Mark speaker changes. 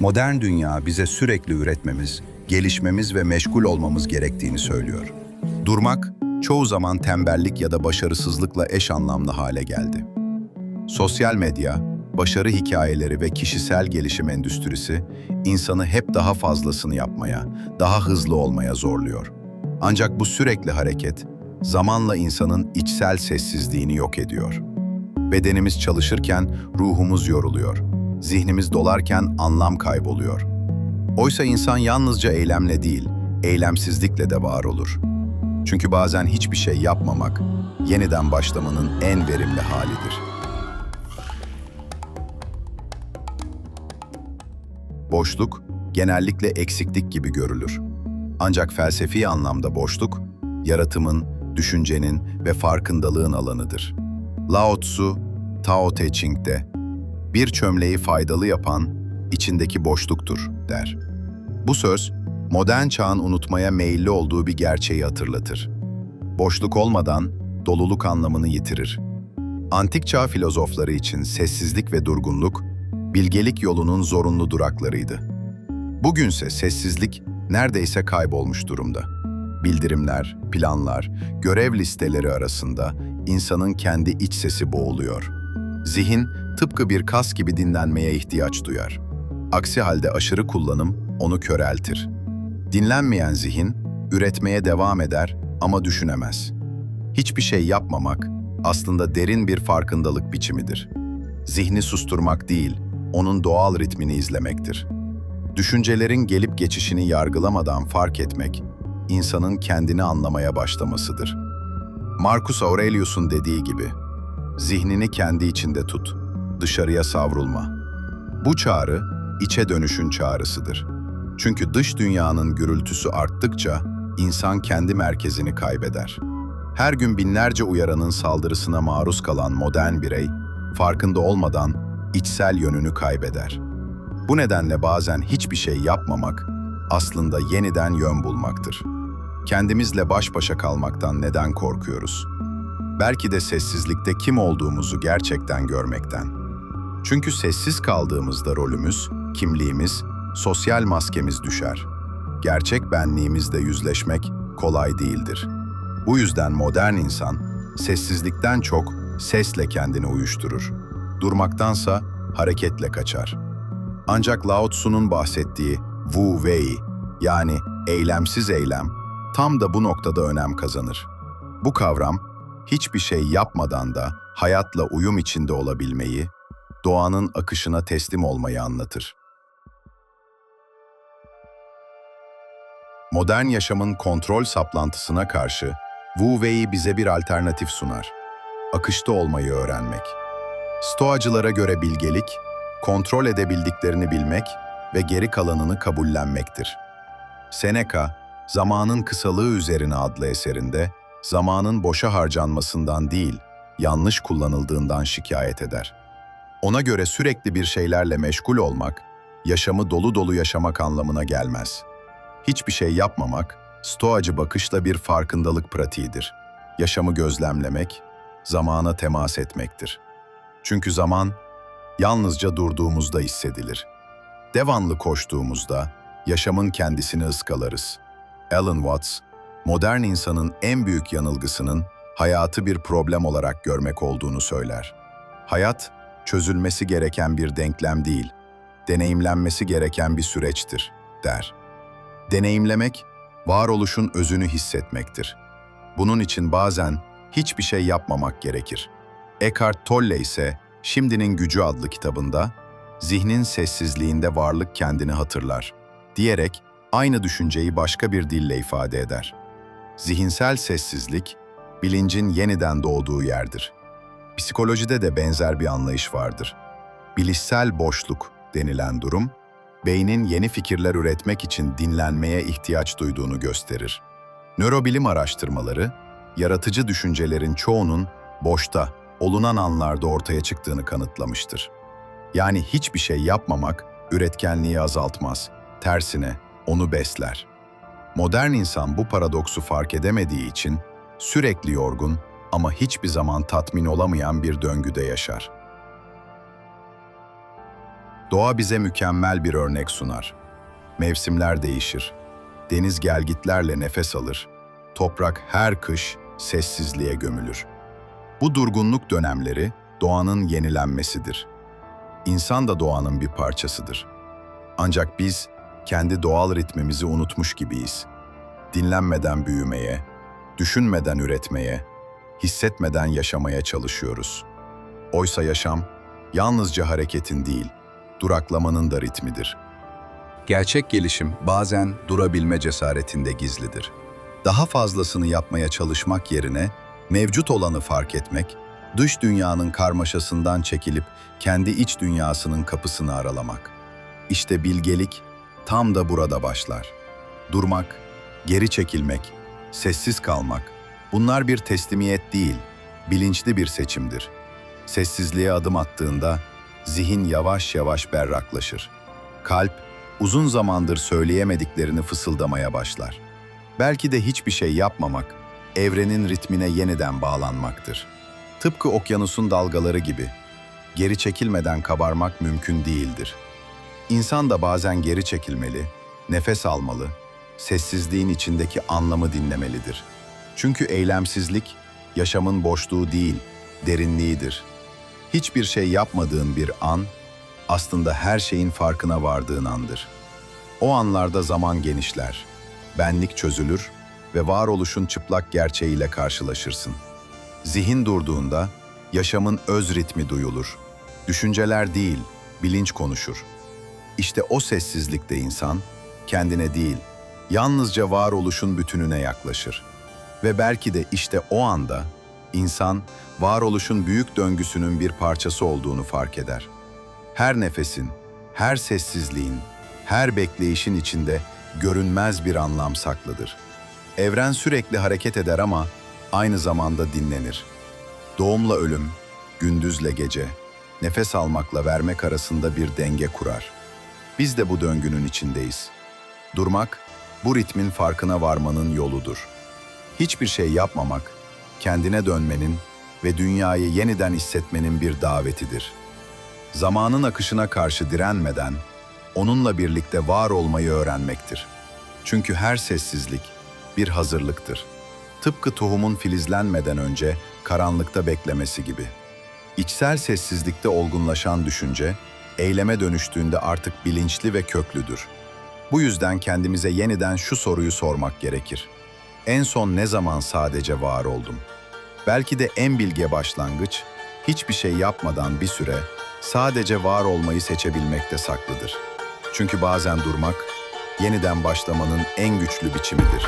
Speaker 1: Modern dünya bize sürekli üretmemiz, gelişmemiz ve meşgul olmamız gerektiğini söylüyor. Durmak, çoğu zaman tembellik ya da başarısızlıkla eş anlamlı hale geldi. Sosyal medya, başarı hikayeleri ve kişisel gelişim endüstrisi insanı hep daha fazlasını yapmaya, daha hızlı olmaya zorluyor. Ancak bu sürekli hareket zamanla insanın içsel sessizliğini yok ediyor. Bedenimiz çalışırken ruhumuz yoruluyor. Zihnimiz dolarken anlam kayboluyor. Oysa insan yalnızca eylemle değil, eylemsizlikle de var olur. Çünkü bazen hiçbir şey yapmamak, yeniden başlamanın en verimli halidir. Boşluk, genellikle eksiklik gibi görülür. Ancak felsefi anlamda boşluk, yaratımın, düşüncenin ve farkındalığın alanıdır. Lao Tzu, Tao Te Ching'de, bir çömleği faydalı yapan, içindeki boşluktur, der. Bu söz, modern çağın unutmaya meyilli olduğu bir gerçeği hatırlatır. Boşluk olmadan doluluk anlamını yitirir. Antik çağ filozofları için sessizlik ve durgunluk, bilgelik yolunun zorunlu duraklarıydı. Bugünse sessizlik neredeyse kaybolmuş durumda. Bildirimler, planlar, görev listeleri arasında insanın kendi iç sesi boğuluyor. Zihin tıpkı bir kas gibi dinlenmeye ihtiyaç duyar. Aksi halde aşırı kullanım onu köreltir. Dinlenmeyen zihin üretmeye devam eder ama düşünemez. Hiçbir şey yapmamak aslında derin bir farkındalık biçimidir. Zihni susturmak değil, onun doğal ritmini izlemektir. Düşüncelerin gelip geçişini yargılamadan fark etmek, insanın kendini anlamaya başlamasıdır. Marcus Aurelius'un dediği gibi, zihnini kendi içinde tut, dışarıya savrulma. Bu çağrı, içe dönüşün çağrısıdır. Çünkü dış dünyanın gürültüsü arttıkça insan kendi merkezini kaybeder. Her gün binlerce uyaranın saldırısına maruz kalan modern birey, farkında olmadan içsel yönünü kaybeder. Bu nedenle bazen hiçbir şey yapmamak aslında yeniden yön bulmaktır. Kendimizle baş başa kalmaktan neden korkuyoruz? Belki de sessizlikte kim olduğumuzu gerçekten görmekten. Çünkü sessiz kaldığımızda rolümüz, kimliğimiz, sosyal maskemiz düşer. Gerçek benliğimizle yüzleşmek kolay değildir. Bu yüzden modern insan sessizlikten çok sesle kendini uyuşturur. Durmaktansa hareketle kaçar. Ancak Lao Tzu'nun bahsettiği Wu Wei yani eylemsiz eylem tam da bu noktada önem kazanır. Bu kavram hiçbir şey yapmadan da hayatla uyum içinde olabilmeyi, doğanın akışına teslim olmayı anlatır. Modern yaşamın kontrol saplantısına karşı Wu Wei bize bir alternatif sunar. Akışta olmayı öğrenmek. Stoacılara göre bilgelik, kontrol edebildiklerini bilmek ve geri kalanını kabullenmektir. Seneca, Zamanın Kısalığı Üzerine adlı eserinde, zamanın boşa harcanmasından değil, yanlış kullanıldığından şikayet eder. Ona göre sürekli bir şeylerle meşgul olmak, yaşamı dolu dolu yaşamak anlamına gelmez. Hiçbir şey yapmamak, stoacı bakışla bir farkındalık pratiğidir. Yaşamı gözlemlemek, zamana temas etmektir. Çünkü zaman, yalnızca durduğumuzda hissedilir. Devamlı koştuğumuzda, yaşamın kendisini ıskalarız. Alan Watts, modern insanın en büyük yanılgısının hayatı bir problem olarak görmek olduğunu söyler. Hayat, çözülmesi gereken bir denklem değil, deneyimlenmesi gereken bir süreçtir, der. Deneyimlemek, varoluşun özünü hissetmektir. Bunun için bazen hiçbir şey yapmamak gerekir. Eckhart Tolle ise Şimdinin Gücü adlı kitabında, zihnin sessizliğinde varlık kendini hatırlar, diyerek aynı düşünceyi başka bir dille ifade eder. Zihinsel sessizlik, bilincin yeniden doğduğu yerdir. Psikolojide de benzer bir anlayış vardır. Bilişsel boşluk denilen durum, beynin yeni fikirler üretmek için dinlenmeye ihtiyaç duyduğunu gösterir. Nörobilim araştırmaları, yaratıcı düşüncelerin çoğunun boşta, olunan anlarda ortaya çıktığını kanıtlamıştır. Yani hiçbir şey yapmamak üretkenliği azaltmaz, tersine onu besler. Modern insan bu paradoksu fark edemediği için sürekli yorgun ama hiçbir zaman tatmin olamayan bir döngüde yaşar. Doğa bize mükemmel bir örnek sunar. Mevsimler değişir. Deniz gelgitlerle nefes alır. Toprak her kış sessizliğe gömülür. Bu durgunluk dönemleri doğanın yenilenmesidir. İnsan da doğanın bir parçasıdır. Ancak biz kendi doğal ritmimizi unutmuş gibiyiz. Dinlenmeden büyümeye, düşünmeden üretmeye, hissetmeden yaşamaya çalışıyoruz. Oysa yaşam yalnızca hareketin değil, duraklamanın da ritmidir. Gerçek gelişim bazen durabilme cesaretinde gizlidir. Daha fazlasını yapmaya çalışmak yerine mevcut olanı fark etmek, dış dünyanın karmaşasından çekilip kendi iç dünyasının kapısını aralamak. İşte bilgelik tam da burada başlar. Durmak, geri çekilmek, sessiz kalmak, bunlar bir teslimiyet değil, bilinçli bir seçimdir. Sessizliğe adım attığında zihin yavaş yavaş berraklaşır. Kalp uzun zamandır söyleyemediklerini fısıldamaya başlar. Belki de hiçbir şey yapmamak, evrenin ritmine yeniden bağlanmaktır. Tıpkı okyanusun dalgaları gibi, geri çekilmeden kabarmak mümkün değildir. İnsan da bazen geri çekilmeli, nefes almalı, sessizliğin içindeki anlamı dinlemelidir. Çünkü eylemsizlik, yaşamın boşluğu değil, derinliğidir. Hiçbir şey yapmadığın bir an, aslında her şeyin farkına vardığın andır. O anlarda zaman genişler, benlik çözülür ve varoluşun çıplak gerçeğiyle karşılaşırsın. Zihin durduğunda yaşamın öz ritmi duyulur. Düşünceler değil, bilinç konuşur. İşte o sessizlikte insan kendine değil, yalnızca varoluşun bütününe yaklaşır. Ve belki de işte o anda insan varoluşun büyük döngüsünün bir parçası olduğunu fark eder. Her nefesin, her sessizliğin, her bekleyişin içinde görünmez bir anlam saklıdır. Evren sürekli hareket eder ama aynı zamanda dinlenir. Doğumla ölüm, gündüzle gece, nefes almakla vermek arasında bir denge kurar. Biz de bu döngünün içindeyiz. Durmak, bu ritmin farkına varmanın yoludur. Hiçbir şey yapmamak, kendine dönmenin ve dünyayı yeniden hissetmenin bir davetidir. Zamanın akışına karşı direnmeden, onunla birlikte var olmayı öğrenmektir. Çünkü her sessizlik bir hazırlıktır. Tıpkı tohumun filizlenmeden önce karanlıkta beklemesi gibi. İçsel sessizlikte olgunlaşan düşünce, eyleme dönüştüğünde artık bilinçli ve köklüdür. Bu yüzden kendimize yeniden şu soruyu sormak gerekir. En son ne zaman sadece var oldum? Belki de en bilge başlangıç, hiçbir şey yapmadan bir süre sadece var olmayı seçebilmekte saklıdır. Çünkü bazen durmak, yeniden başlamanın en güçlü biçimidir.